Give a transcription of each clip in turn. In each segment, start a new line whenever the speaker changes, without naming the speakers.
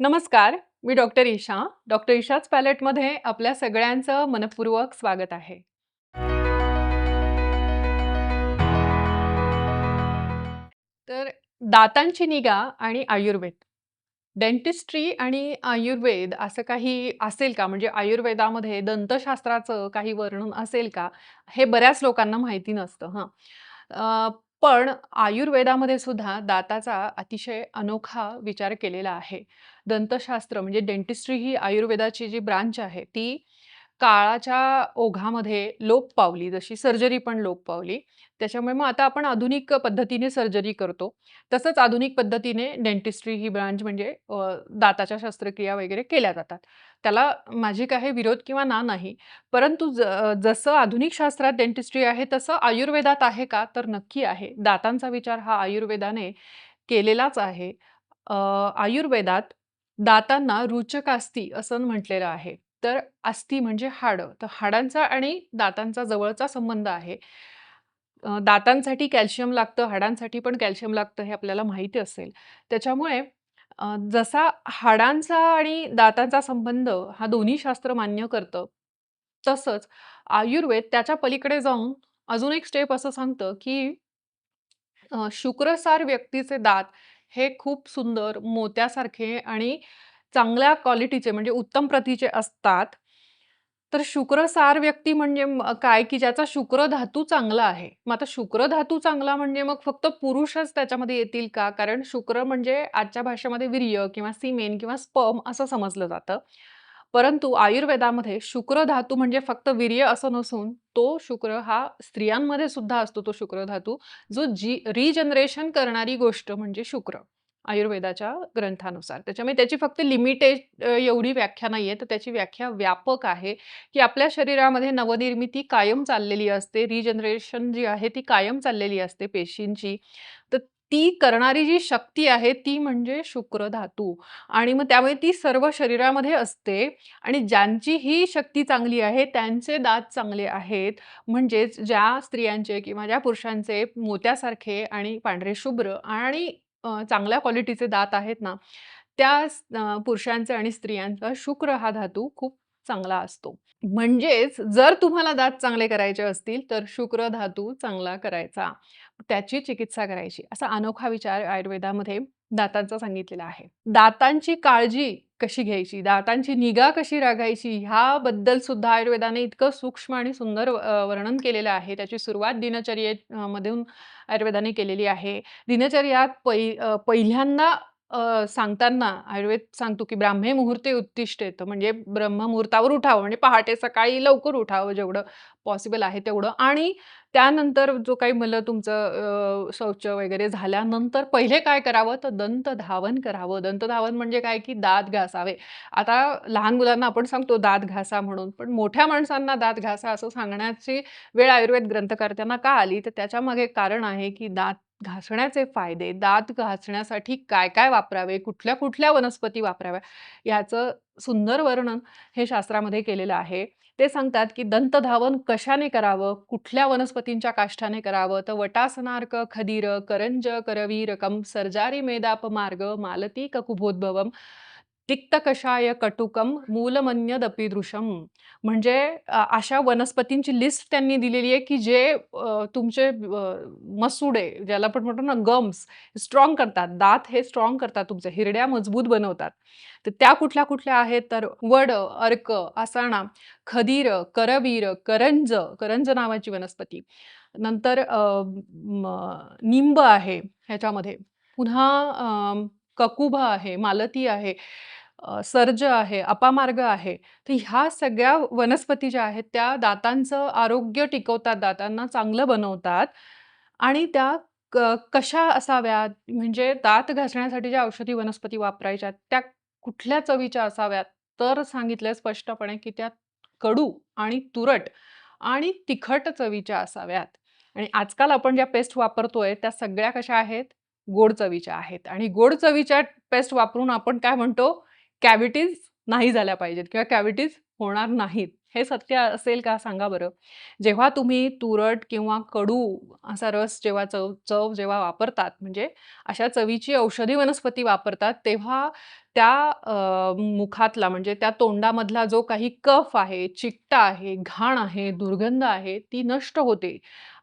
नमस्कार मी doctor Isha. Doctor ईशाच पॅलेटमध्ये आपल्या सगळ्यांचं मनपूर्वक स्वागत आहे. तर दातांची निगा आणि आयुर्वेद. डेंटिस्ट्री आणि आयुर्वेद असं काही असेल का? म्हणजे आयुर्वेदामध्ये दंतशास्त्राचं काही वर्णन असेल का? हे बऱ्याच लोकांना माहिती नसतं हां. पण आयुर्वेदामध्ये सुद्धा दाताचा अतिशय अनोखा विचार केलेला आहे. दंतशास्त्र म्हणजे डेंटिस्ट्री ही आयुर्वेदाची जी ब्रांच आहे ती काळाच्या ओघामध्ये लोप पावली जशी सर्जरी पण लोप पावली. त्याच्यामुळे मग आता आपण आधुनिक पद्धतीने सर्जरी करतो. तसंच आधुनिक पद्धतीने डेंटिस्ट्री ही ब्रांच म्हणजे दाताच्या शस्त्रक्रिया वगैरे केल्या जातात. त्याला माझी काही विरोध किंवा ना नाही. परंतु ज जसं आधुनिक शास्त्रात डेंटिस्ट्री आहे तसं आयुर्वेदात आहे का? तर नक्की आहे. दातांचा विचार हा आयुर्वेदाने केलेलाच आहे. आयुर्वेदात दातांना रुचकास्ती असं म्हटलेलं आहे. तर अस्थि म्हणजे हाडं. तर हाडांचा आणि दातांचा जवळचा संबंध आहे. दातांसाठी कॅल्शियम लागतं हाडांसाठी पण कॅल्शियम लागतं हे आपल्याला माहिती असेल. त्याच्यामुळे जसा हाडांचा आणि दातांचा संबंध हा दोन्ही शास्त्र मान्य करतं तसंच आयुर्वेद त्याच्या पलीकडे जाऊन अजून एक स्टेप असं सांगतं की शुक्रसार व्यक्तीचे दात हे खूप सुंदर मोत्यासारखे आणि चांगल्या क्वालिटीचे म्हणजे उत्तम प्रतीचे असतात. तर शुक्रसार व्यक्ती म्हणजे काय, की ज्याचा शुक्र धातू चांगला आहे. मग आता शुक्र धातू चांगला म्हणजे मग फक्त पुरुषच त्याच्यामध्ये येतील का? कारण शुक्र म्हणजे आजच्या भाषेमध्ये वीर्य किंवा सीमेन किंवा स्पर्म असं समजलं जातं. परंतु आयुर्वेदामध्ये शुक्र धातू म्हणजे फक्त वीर्य असं नसून तो शुक्र हा स्त्रियांमध्ये सुद्धा असतो तो शुक्र धातू, जो जी रिजनरेशन करणारी गोष्ट म्हणजे शुक्र. आयुर्वेदाच्या ग्रंथानुसार. त्याच्यामुळे त्याची फक्त लिमिटेड एवढी व्याख्या नाही आहे तर त्याची व्याख्या व्यापक आहे, की आपल्या शरीरामध्ये नवनिर्मिती कायम चाललेली असते. रिजनरेशन जी आहे ती कायम चाललेली असते पेशींची. तर ती करणारी जी शक्ती आहे ती म्हणजे शुक्र धातू आणि मग त्यामुळे ती सर्व शरीरामध्ये असते आणि ज्यांची ही शक्ती चांगली आहे त्यांचे दात चांगले आहेत. म्हणजेच ज्या स्त्रियांचे किंवा ज्या पुरुषांचे मोत्यासारखे आणि पांढरे शुभ्र आणि चांगल्या क्वालिटीचे दात आहेत ना, त्या पुरुषांचे आणि स्त्रियांचा शुक्र हा धातू खूप चांगला असतो. म्हणजेच जर तुम्हाला दात चांगले करायचे असतील, तर शुक्र धातू चांगला करायचा. त्याची चिकित्सा करायची. असा अनोखा विचार आयुर्वेदामध्ये दातांचा सांगितलेला आहे. दातांची काळजी कशी घ्यायची, दातांची निगा कशी राखायची ह्याबद्दल सुद्धा आयुर्वेदाने इतकं सूक्ष्म आणि सुंदर वर्णन केलेलं आहे. त्याची सुरुवात दिनचर्ये मधून आयुर्वेदाने केलेली आहे. दिनचर्यात पै पहिल्यांदा सांगताना आयुर्वेद सांगतो, की ब्राह्मे मुहूर्ते उत्तिष्ठेत म्हणजे ब्रह्ममुहूर्तावर उठावं म्हणजे पहाटे सकाळी लवकर उठावं जेवढं पॉसिबल आहे तेवढं आणि त्यानंतर जो काही मला तुमचं शौच वगैरे झाल्यानंतर पहिले काय करावं तर दंत धावन करावं. दंतधावन म्हणजे काय, की दात घासावे. आता लहान मुलांना आपण सांगतो दात घासा म्हणून, पण मोठ्या माणसांना दात घासा असं सांगण्याची वेळ आयुर्वेद ग्रंथकर्त्यांना का आली? तर त्याच्यामागे कारण आहे, की दात घासण्याचे फायदे, दात घासण्यासाठी काय-काय वापरावे, कुठल्या-कुठल्या वनस्पती वापराव्या, याचं सुंदर वर्णन हे शास्त्रामध्ये केलेलं आहे. ते सांगतात, की दंतधावन कशाने करावं, कुठल्या वनस्पतींच्या काष्ठाने करावं, तर वटासनार्क खदीर, करंज करवीरकम, सर्जारी मेदाप मार्ग, मालती ककुभोद्भवम, तिक्तकषाय कटुकम, मूलमन्य दृशम. म्हणजे अशा वनस्पतींची लिस्ट त्यांनी दिलेली आहे, की जे तुमचे मसुडे ज्याला आपण म्हणतो ना गम्स स्ट्राँग करतात. दात हे स्ट्राँग करतात तुमचे, हिरड्या मजबूत बनवतात. तर त्या कुठल्या-कुठल्या आहेत तर वड, अर्क, आसाणा, खदीर, करवीर, करंज, करंज नावाची वनस्पती. नंतर निंब आहे ह्याच्यामध्ये. पुन्हा अ, ककुभ आहे, मालती आहे, सर्ज आहे, अपामार्ग आहे. तर ह्या सगळ्या वनस्पती ज्या आहेत त्या दातांचं आरोग्य टिकवतात, दातांना चांगलं बनवतात आणि त्या क कशा असाव्यात म्हणजे दात घासण्यासाठी ज्या औषधी वनस्पती वापरायच्या त्या कुठल्या चवीच्या असाव्यात? तर सांगितलंय स्पष्टपणे, की त्या कडू आणि तुरट आणि तिखट चवीच्या असाव्यात. आणि आजकाल आपण ज्या पेस्ट वापरतोय त्या सगळ्या कशा आहेत? गोड चवीच्या आहेत आणि गोड चवीच्या पेस्ट वापरून आपण काय म्हणतो? कॅव्हिटीज नाही झाल्या पाहिजेत किंवा कॅव्हिटीज होणार नाहीत. हे सत्य असेल का सांगा बरं? जेव्हा तुम्ही तुरट किंवा कडू असा रस जेव्हा चव चव जेव्हा वापरतात, म्हणजे अशा चवीची औषधी वनस्पती वापरतात, तेव्हा त्या मुखातला म्हणजे त्या तोंडामधला जो काही कफ आहे, चिकटा आहे, घाण आहे, दुर्गंध आहे, ती नष्ट होते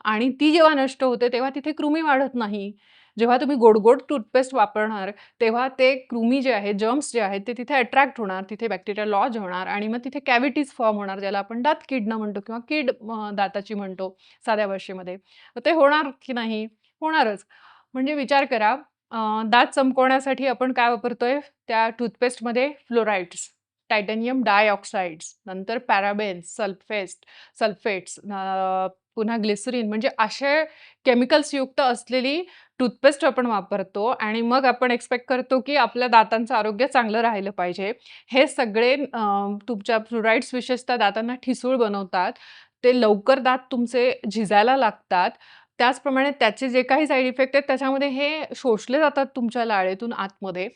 आणि ती जेव्हा नष्ट होते, तेव्हा तिथे कृमी वाढत नाही. जेव्हा तुम्ही गोड-गोड टूथपेस्ट वापरणार, तेव्हा ते कृमी जे आहेत, जर्म्स जे आहेत, ते तिथे अट्रॅक्ट होणार, तिथे बॅक्टेरिया लॉज होणार आणि मग तिथे कॅव्हिटीज फॉर्म होणार, ज्याला आपण दात किडनं म्हणतो किंवा कीड दाताची म्हणतो साध्या भाषेमध्ये. ते होणार की नाही? होणारच. म्हणजे विचार करा दात चमकवण्यासाठी आपण काय वापरतोय? त्या टूथपेस्टमध्ये फ्लोराईड्स टायटॅनियम डायऑक्साईड्स नंतर पॅराबेन्स, सल्फेस्ट सल्फेट्स, पुन्हा ग्लिसरीन म्हणजे असे केमिकल्स युक्त असलेली टूथपेस्ट आपण वापरतो आणि मग आपण एक्सपेक्ट करतो, की आपल्या दातांचं आरोग्य चांगलं राहिलं पाहिजे. हे सगळे तुमच्या फ्लोराइड्स विशेषतः दातांना ठिसूळ बनवतात. ते लवकर दात तुमचे झिजायला लागतात. त्याचप्रमाणे त्याचे जे काही साईड इफेक्ट आहेत त्याच्यामध्ये हे शोषले जातात तुमच्या लाळेतून आतमध्ये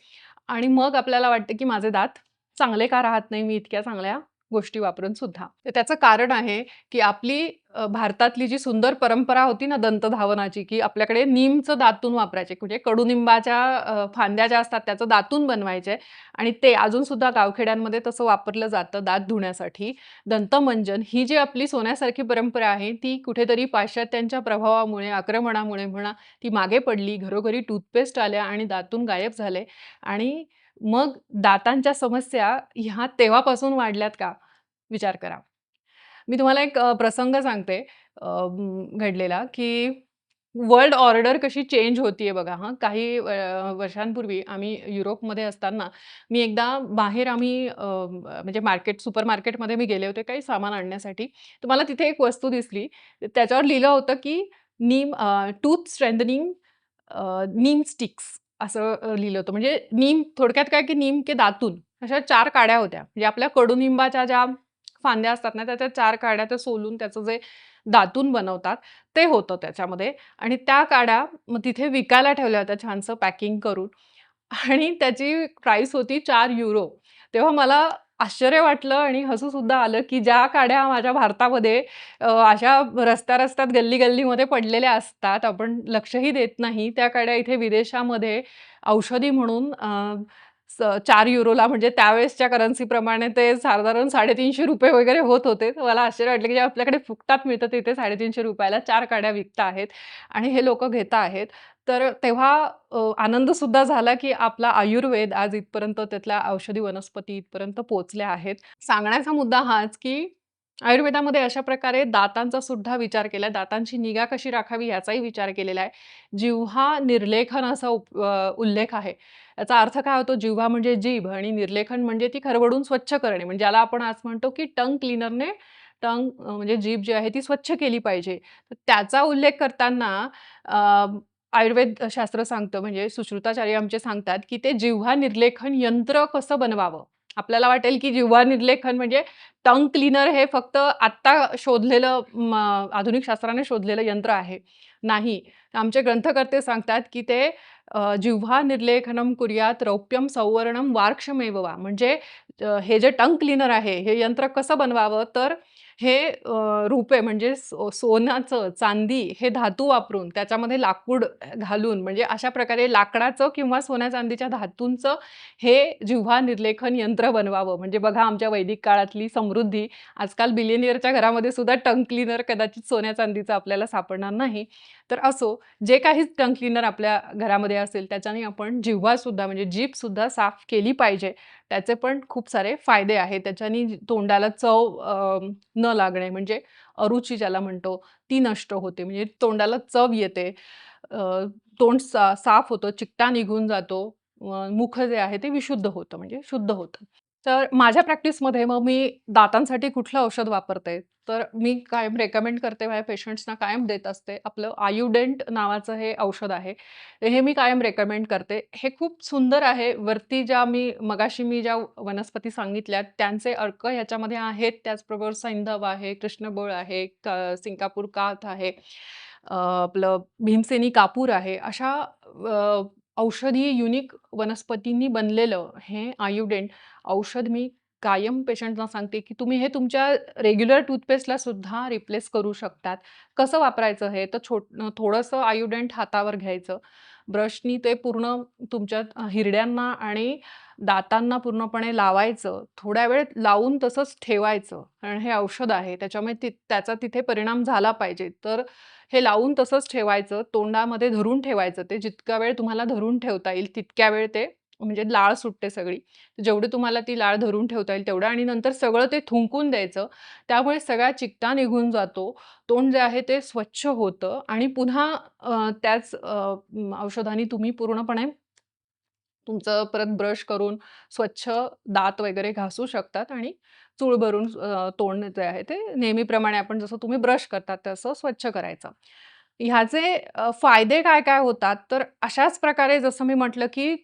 आणि मग आपल्याला वाटतं, की माझे दात चांगले का राहत नाही मी इतक्या चांगल्या गोष्टी वापरून सुद्धा. तर त्याचं कारण आहे, की आपली भारतातली जी सुंदर परंपरा होती ना दंतधावनाची, की आपल्याकडे नीमचं दातून वापरायचे. म्हणजे कडुनिंबाच्या फांद्या ज्या असतात त्याचं दातून बनवायचे आणि ते अजूनसुद्धा गावखेड्यांमध्ये तसं वापरलं जातं दात धुण्यासाठी. दंतमंजन ही जी आपली सोन्यासारखी परंपरा आहे, ती कुठेतरी पाश्चात्यांच्या प्रभावामुळे, आक्रमणामुळे म्हणा, ती मागे पडली. घरोघरी टूथपेस्ट आल्या आणि दातून गायब झाले आणि मग दातांच्या समस्या ह्या तेव्हापासून वाढल्यात का? विचार करा. मी तुम्हाला एक प्रसंग सांगते घडलेला, की वर्ल्ड ऑर्डर कशी चेंज होतीये बघा हां. काही वर्षांपूर्वी आम्ही युरोपमध्ये असताना मी एकदा बाहेर आम्ही म्हणजे मार्केट सुपर मार्केटमध्ये मी गेले होते काही सामान आणण्यासाठी. तर मला तिथे एक वस्तू दिसली. त्याच्यावर लिहिलं होतं, की neem tooth strengthening neem sticks असं लिहिलं होतं. म्हणजे नीम थोडक्यात काय, की नीम के दातून अशा चार काड्या होत्या. म्हणजे आपल्या कडुनिंबाच्या ज्या फांद्या असतात ना, त्याच्या चार काड्या त्या सोलून त्याचं जे दातून बनवतात, ते होतं त्याच्यामध्ये आणि त्या काड्या मग तिथे विकायला ठेवल्या होत्या छानसं पॅकिंग करून आणि त्याची प्राईस होती चार युरो. तेव्हा मला आश्चर्य वाटलं आणि हसू सुद्धा आलं, की ज्या काड्या माझ्या भारतामध्ये अशा रस्त्या-रस्त्यात, गल्ली-गल्लीमध्ये पडलेल्या असतात, आपण लक्षही देत नाही. त्या काड्या इथे विदेशामध्ये औषधी म्हणून चार युरोला म्हणजे त्यावेळेसच्या करन्सीप्रमाणे ते साधारण ₹350 वगैरे होत होते. मला आश्चर्य वाटलं, की जे आपल्याकडे फुकटात मिळतं तिथे साडेतीनशे रुपयाला चार काड्या विकता आहेत आणि हे लोक घेता आहेत. तर तेव्हा आनंद सुद्धा झाला, की आपला आयुर्वेद आज इथपर्यंत त्यातल्या औषधी वनस्पती इथपर्यंत पोचल्या आहेत. सांगण्याचा मुद्दा हाच, की आयुर्वेदामध्ये अशा प्रकारे दातांचा सुद्धा विचार केला दातांची निगा कशी राखावी याचाही विचार केलेला आहे. जिव्हा निर्लेखन असा उप उल्लेख आहे. याचा अर्थ काय होतो? जिव्हा म्हणजे जीभ आणि निर्लेखन म्हणजे ती खरवडून स्वच्छ करणे. म्हणजे ज्याला आपण आज म्हणतो, की टंग क्लीनरने टंग म्हणजे जीभ जी आहे ती स्वच्छ केली पाहिजे. तर त्याचा उल्लेख करताना आयुर्वेद शास्त्र सांगतं म्हणजे सुश्रुताचार्य आमचे सांगतात, की ते जिव्हा निर्लेखन यंत्र कसं बनवावं? आपल्याला वाटेल, की जिव्हा निर्लेखन म्हणजे टंग क्लीनर हे फक्त आत्ता शोधलेलं आधुनिक शास्त्राने शोधलेलं यंत्र आहे. नाही. आमचे ग्रंथकर्ते सांगतात, की ते जिव्हा निर्लेखनम कुर्यात रौप्यम संवर्णम वार्क्षमेव वा. म्हणजे हे जे टंग क्लीनर आहे, हे यंत्र कसं बनवावं? तर हे अ, रुपे म्हणजे सोन्याचं, चांदी हे धातू वापरून त्याच्यामध्ये लाकूड घालून म्हणजे अशा प्रकारे लाकडाचं किंवा सोन्या-चांदीच्या धातूंचं हे जिव्हा निर्लेखन यंत्र बनवावं. म्हणजे बघा आमच्या वैदिक काळातली समृद्धी. आजकाल बिलियनियरच्या घरामध्ये सुद्धा टंग क्लीनर कदाचित सोन्या-चांदीचं आपल्याला सापडणार नाही. तर असो, जे काही टंग क्लीनर आपल्या घरामध्ये असेल त्याच्याने आपण जिव्हासुद्धा म्हणजे जीभसुद्धा साफ केली पाहिजे. त्याचे पण खूप सारे फायदे आहेत. त्याच्यानी तोंडाला चव न लागणे म्हणजे अरुची ज्याला म्हणतो, ती नष्ट होते. म्हणजे तोंडाला चव येते. तोंड सा साफ होतं, चिकटा निघून जातो. मुख जे आहे ते विशुद्ध होतं म्हणजे शुद्ध होतं. तर माझ्या प्रॅक्टिसमध्ये मग मी दातांसाठी कुठलं औषध वापरते, तर मी कायम रेकमेंड करते माझ्या पेशंट्सना कायम देत असते. आपलं आयुडेंट नावाचं हे औषध आहे. हे मी कायम रेकमेंड करते. हे खूप सुंदर आहे. वरती ज्या मी मगाशी मी ज्या वनस्पती सांगितल्या त्यांचे अर्क ह्याच्यामध्ये आहेत. त्याचबरोबर सैंधव आहे, कृष्णबोळ आहे, क सिंगापूर काथ आहे, आपलं भीमसेनी कापूर आहे. अशा औषधी युनिक वनस्पतींनी बनलेलं हे आयुडेंट औषध मी कायम पेशंटना सांगते, की तुम्ही हे तुमच्या रेग्युलर टूथपेस्टला सुद्धा रिप्लेस करू शकतात. कसं वापरायचं हे? तर छो थोडंसं आयोडेंट हातावर घ्यायचं. ब्रशनी ते पूर्ण तुमच्या हिरड्यांना आणि दातांना पूर्णपणे लावायचं. थोड्या वेळ लावून तसंच ठेवायचं. कारण हे औषध आहे. त्याच्यामुळे ति त्याचा तिथे परिणाम झाला पाहिजे. तर हे लावून तसंच ठेवायचं. तोंडामध्ये धरून ठेवायचं ते. जितका वेळ तुम्हाला धरून ठेवता येईल तितक्या वेळ ते म्हणजे लाळ सुटते सगळी. जेवढी तुम्हाला ती लाळ धरून ठेवता येईल तेवढं आणि नंतर सगळं ते थुंकून द्यायचं. त्यामुळे सगळा चिकटा निघून जातो. तोंड जे आहे ते स्वच्छ होतं आणि पुन्हा त्याच औषधाने तुम्ही पूर्णपणे तुमचं परत ब्रश करून स्वच्छ दात वगैरे घासू शकतात आणि चूळ भरून तोंड जे आहे ते नेहमीप्रमाणे आपण जसं तुम्ही ब्रश करतात तसं स्वच्छ करायचं. ह्याचे फायदे काय-काय होतात? तर अशाच प्रकारे जसं मी म्हटलं, की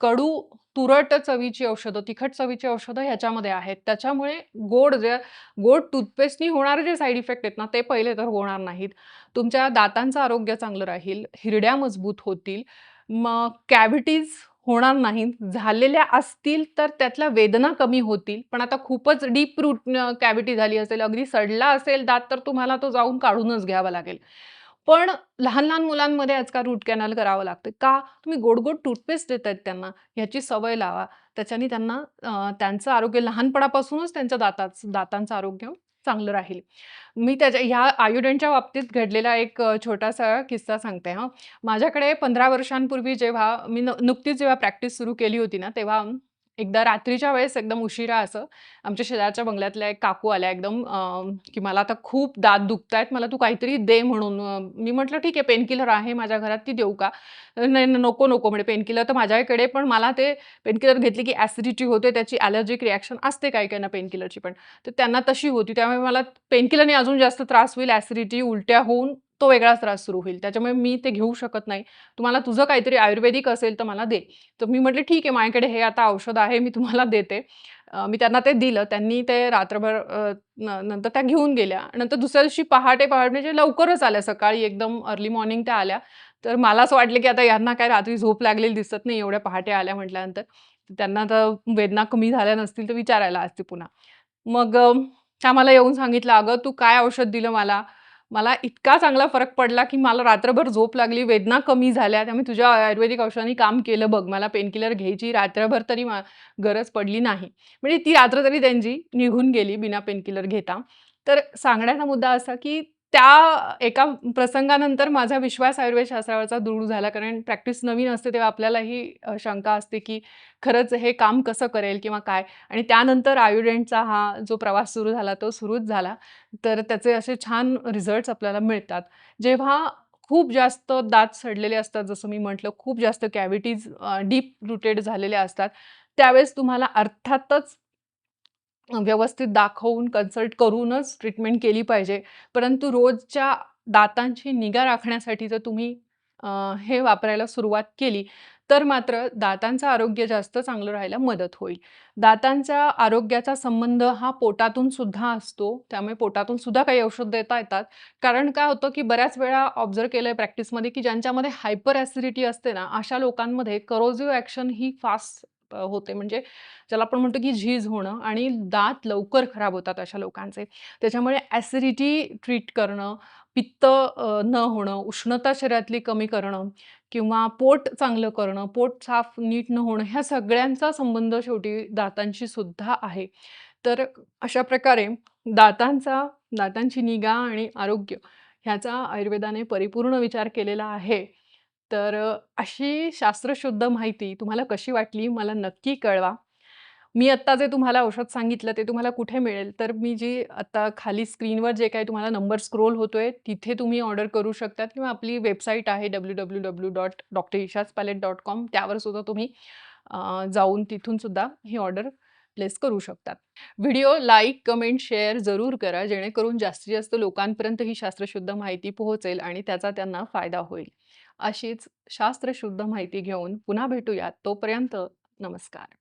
कडू, तुरट चवीची औषधं, तिखट चवीची औषधं ह्याच्यामध्ये आहेत. त्याच्यामुळे गोड जे गोड टूथपेस्टनी होणारे जे साईड इफेक्ट आहेत ना, ते पहिले तर होणार नाहीत. तुमच्या दातांचं आरोग्य चांगलं राहील, हिरड्या मजबूत होतील, मग कॅव्हिटीज होणार नाहीत. झालेल्या असतील तर त्यातल्या वेदना कमी होतील. पण आता खूपच डीप रूट कॅव्हिटी झाली असेल, अगदी सडला असेल दात, तर तुम्हाला तो जाऊन काढूनच घ्यावा लागेल. पण लहान-लहान मुलांमध्ये आजकाल रूट कॅनल करावं लागतं. का? तुम्ही गोड-गोड टूथपेस्ट आहेत त्यांना. ह्याची सवय लावा. त्याच्याने त्यांना त्यांचं आरोग्य लहानपणापासूनच त्यांच्या दातात दातांचं आरोग्य चांगलं राहील. मी त्याच्या ह्या आयोडीनच्या बाबतीत घडलेला एक छोटासा किस्सा सांगते हां. माझ्याकडे 15 वर्षांपूर्वी जेव्हा मी न नुकतीच जेव्हा प्रॅक्टिस सुरू केली होती ना, तेव्हा एकदा रात्रीच्या वेळेस एकदम उशिरा असं आमच्या शेजारच्या बंगल्यातल्या एक काकू आल्या एकदम की मला आता खूप दात दुखतायत, मला तू काहीतरी दे म्हणून. मी म्हटलं, "ठीक आहे, पेनकिलर आहे माझ्या घरात, ती देऊ का?" "नाही, नको, नको," म्हणजे "पेनकिलर तर माझ्याकडे पण मला ते पेनकिलर घेतली की ॲसिडिटी होते, त्याची ॲलर्जिक रिॲक्शन असते काही-काहींना पेनकिलरची पण." तर त्यांना तशी होती. त्यामुळे मला पेनकिलरने अजून जास्त त्रास होईल, ॲसिडिटी, उलट्या होऊन तो वेगळाच त्रास सुरू होईल. त्याच्यामुळे मी ते घेऊ शकत नाही. तुम्हाला तुझं काहीतरी आयुर्वेदिक असेल तर मला दे. तर मी म्हटले, "ठीक आहे, माझ्याकडे हे आता औषध आहे, मी तुम्हाला देते." मी त्यांना ते दिलं. त्यांनी ते रात्रभर नंतर त्या घेऊन गेल्या. नंतर दुसऱ्या दिवशी पहाटे-पहाटे म्हणजे लवकरच आल्या, सकाळी एकदम अर्ली मॉर्निंग त्या आल्या. तर मला असं वाटलं की आता यांना काय रात्री झोप लागलेली दिसत नाही, एवढ्या पहाटे आल्या म्हटल्यानंतर. त्यांना तर वेदना कमी झाल्या नसतील तर विचारायला असते पुन्हा. मग त्या मला येऊन सांगितलं, "अगं, तू काय औषध दिलं मला? मला इतका चांगला फरक पडला की मला रात्रभर झोप लागली, वेदना कमी झाल्या. त्यामुळे तुझ्या आयुर्वेदिक औषधांनी काम केलं बघ. मला पेनकिलर घ्यायची रात्रभर तरी मा गरज पडली नाही." म्हणजे ती रात्र तरी त्यांची निघून गेली बिना पेनकिलर घेता. तर सांगण्याचा मुद्दा असा की त्या एका प्रसंगानंतर माझा विश्वास आयुर्वेदशास्त्रावरचा दृढ झाला. कारण प्रॅक्टिस नवीन असते तेव्हा आपल्यालाही शंका असते की खरंच हे काम कसं करेल किंवा काय? आणि त्यानंतर आयुडेंटचा हा जो प्रवास सुरू झाला तो सुरूच झाला. तर त्याचे असे छान रिझल्ट्स आपल्याला मिळतात. जेव्हा खूप जास्त दात सडलेले असतात, जसं मी म्हटलं, खूप जास्त कॅव्हिटीज डीप रुटेड झालेल्या असतात, त्यावेळेस तुम्हाला अर्थातच व्यवस्थित दाखवून, कन्सल्ट करूनच ट्रीटमेंट केली पाहिजे. परंतु रोजच्या दातांची निगा राखण्यासाठी जर तुम्ही हे वापरायला सुरुवात केली, तर मात्र दातांचं आरोग्य जास्त चांगलं राहायला मदत होईल. दातांच्या आरोग्याचा संबंध हा पोटातून सुद्धा असतो. त्यामुळे पोटातून सुद्धा काही औषध देता येतात. कारण काय होतं की बऱ्याच वेळा ऑब्जव्ह केलं आहे प्रॅक्टिसमध्ये की ज्यांच्यामध्ये हायपर ॲसिडिटी असते ना, अशा लोकांमध्ये करोजिव्ह ॲक्शन ही फास्ट होते. म्हणजे ज्याला आपण म्हणतो की झीज होणं आणि दात लवकर खराब होतात अशा लोकांचे. त्याच्यामुळे ॲसिडिटी ट्रीट करणं, पित्त न होणं, उष्णता शरीरातली कमी करणं किंवा पोट चांगलं करणं, पोट साफ नीट न होणं, ह्या सगळ्यांचा संबंध शेवटी दातांशी सुद्धा आहे. तर अशा प्रकारे दातांचा दातांची निगा आणि आरोग्य ह्याचा आयुर्वेदाने परिपूर्ण विचार केलेला आहे. तर अशी शास्त्रशुद्ध माहिती तुम्हाला कशी वाटली मला नक्की कळवा. मी आत्ता जे तुम्हाला औषध सांगितलं ते तुम्हाला कुठे मिळेल? तर मी जी आत्ता खाली स्क्रीनवर जे काही तुम्हाला नंबर स्क्रोल होतोय, तिथे तुम्ही ऑर्डर करू शकतात किंवा आपली वेबसाईट आहे W W W dot doctor Isha's palette dot त्यावर सुद्धा तुम्ही जाऊन तिथून सुद्धा ही ऑर्डर प्लेस करू शकतात. व्हिडिओ लाईक, कमेंट, शेअर जरूर करा, जेणेकरून जास्तीत जास्त लोकांपर्यंत ही शास्त्रशुद्ध माहिती पोहोचेल आणि त्याचा त्यांना फायदा होईल. अशीच शास्त्रशुद्ध माहिती घेऊन पुन्हा भेटूयात. तोपर्यंत नमस्कार.